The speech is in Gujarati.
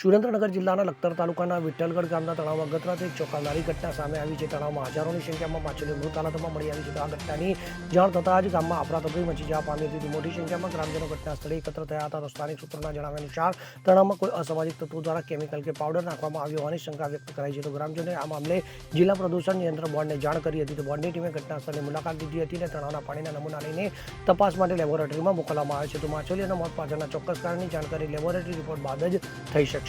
સુરેન્દ્રનગર જિલ્લાના લખતર તાલુકાના વિઠ્ઠલગઢ ગામના તળાવમાં ગત રાત્રે એક ચોંકાવનારી ઘટના સામે આવી છે. તળાવમાં હજારોની સંખ્યામાં માછલીઓ મૃત હાલતમાં મળી આવી છે. આ ઘટનાની જાણ થતાં જ ગામમાં અફરાતફરી મચી જવા પામી હતી. મોટી સંખ્યામાં ગ્રામજનો ઘટના સ્થળે એકત્ર થયા હતા. તો સ્થાનિક સૂત્રોના જણાવ્યા અનુસાર, તળાવમાં કોઈ અસામાજિક તત્વો દ્વારા કેમિકલ કે પાવડર નાખવામાં આવ્યો હોવાની શંકા વ્યક્ત કરાઈ છે. તો ગ્રામજનોએ આ મામલે જિલ્લા પ્રદૂષણ નિયંત્રણ બોર્ડને જાણ કરી હતી. તો બોર્ડની ટીમે સ્થળે મુલાકાત લીધી હતી અને તળાવના પાણીના નમૂના લઈને તપાસ માટે લેબોરેટરીમાં મોકલવામાં આવે છે. તો માછલીઓના મોત પાછળના ચોક્કસ કારણની જાણકારી લેબોરેટરી રિપોર્ટ બાદ જ થઈ શકશે.